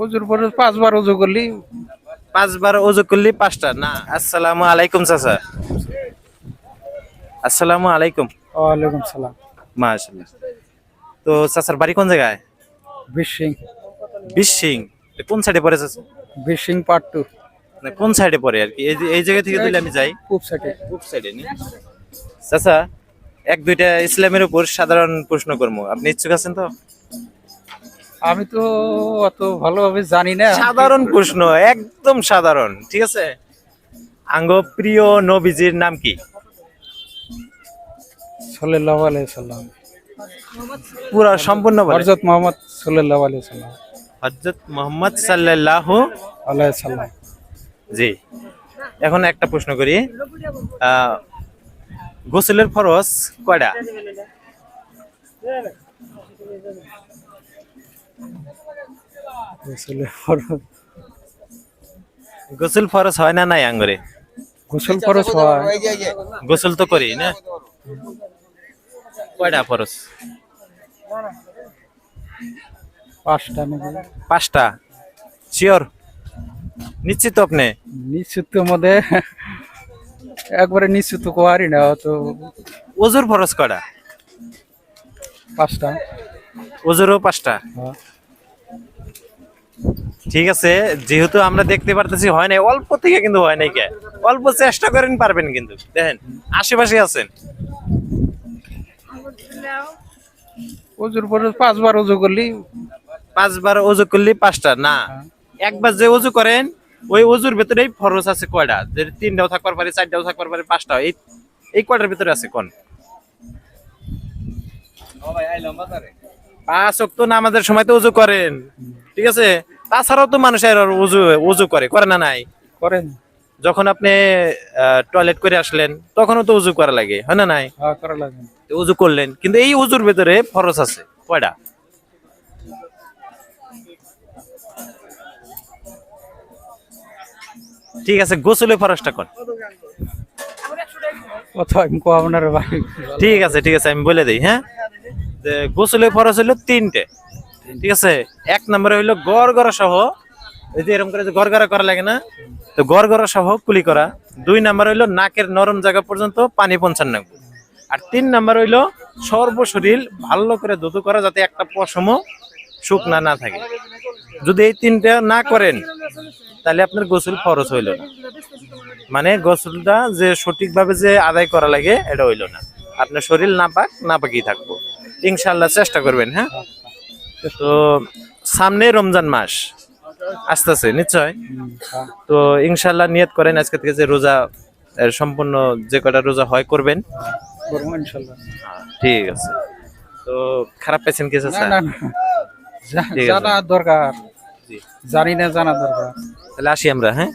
ওজুর পরে পাঁচবার ওজু করলি? পাঁচবার ওযু করলি পাঁচটা না। আসসালামু আলাইকুম চাচা। আসসালামু আলাইকুম। ওয়ালাইকুম সালাম। মাশাআল্লাহ। তো চাচার বাড়ি কোন জায়গায়? বিশিং। বিশিং। কোন সাইডে পড়ে চাচা? বিশিং পার্ট টু না কোন সাইডে পড়ে আর কি? এই এই জায়গা থেকে দিলে আমি যাই খুব সাইটে পূব সাইডে নি? চাচা এক দুইটা ইসলামের উপর সাধারণ প্রশ্ন করব। আপনি ইচ্ছুক আছেন তো? আমি তো অত ভালোভাবে জানি না। সাধারণ প্রশ্ন একদম সাধারণ ঠিক আছে? আঙ্গ প্রিয় নবীজির নাম কি? সাল্লাল্লাহু আলাইহি সাল্লাম। পুরো সম্পূর্ণ বলে। হযরত মুহাম্মদ সাল্লাল্লাহু আলাইহি সাল্লাম। হযরত মুহাম্মদ সাল্লাল্লাহু আলাইহি সাল্লাম। জি। এখন একটা প্রশ্ন করি। গোসলের ফরজ কয়টা? গোসলের ফরজ। গোসল ফরজ হয় না নাই আঙ্গরে? গোসল ফরজ হয়। গোসল তো করি না? কয়টা ফরজ? পাঁচটা পাঁচটা? শিওর? নিশ্চিত আপনি? নিশ্চিত মধ্যে। একবারে নিশ্চিত কোয়ারি না তো ওজুর ফরজ কয়টা? পাঁচটা। ওজুরও পাঁচটা। হ্যাঁ। ঠিক আছে যেহেতু আমরা দেখতে পারতেছি হয় নাই অল্প থেকে কিন্তু হয় নাই কে? অল্প চেষ্টা করেন পারবেন কিন্তু। দেখেন আশেপাশে আছেন। ওজুর পরে পাঁচবার ওজু করলি। পাঁচবার করলে পাঁচটা না। একবার যে অজু করেন ওই ভেতরেই ফরজ আছে কয়টা? যে তিনটাও থাকবার পারে চারটাও থাকবার পারে পাঁচটা এই এই কয়টার ভিতরে আছে কোন? পাঁচ অক্ত নামাজের সময় তো অজু করেন। ঠিক আছে? তাছাড়াও তো মানুষের অজু অজু করে করে না নাই? করেন। যখন আপনি টয়লেট করে আসলেন তখনও তো উজু করা লাগে হয় না নাই? হ্যাঁ করা লাগে। উজু করলেন কিন্তু এই উজুর ভেতরে ফরজ আছে কয়টা? ঠিক আছে গোসলে ফরজটা কোন কত আমি কো আপনার ঠিক আছে ঠিক আছে আমি বলে দিই হ্যাঁ? যে গোসলে ফরজ হলো তিনটে। ঠিক আছে? এক নম্বরে হইল গড় গড়া সহ, এই যে এরকম করে যে গড় গড়া করা লাগে না, তো গড় গড়া সহ কুলি করা। দুই নাম্বার হইল নাকের নরম জায়গা পর্যন্ত পানি পৌঁছানো আর তিন নাম্বার হইল সর্বশরীর ভালো করে ধুতু করা যাতে একটা পশম শুকনা না থাকে। যদি এই তিনটা না করেন, তাহলে আপনার গোসল ফরজ হইল না। মানে গোসলটা যে সঠিকভাবে যে আদায় করা লাগে, এটা হইল না। আপনার শরীর না পাক না পাকি থাকব। ইনশাল্লাহ চেষ্টা করবেন হ্যাঁ তো সামনে রমজান মাস আসতেছে নিশ্চয়। তো ইনশাল্লাহ নিয়ত করেন আজকে থেকে যে রোজা এর সম্পূর্ণ যে কটা রোজা হয় করবেন ঠিক আছে তো খারাপ পেয়েছেন কি না চাচা? না না জা- ঠিক আছে। জানা দরকার। জানি না জানা দরকার তাহলে আসি আমরা হ্যাঁ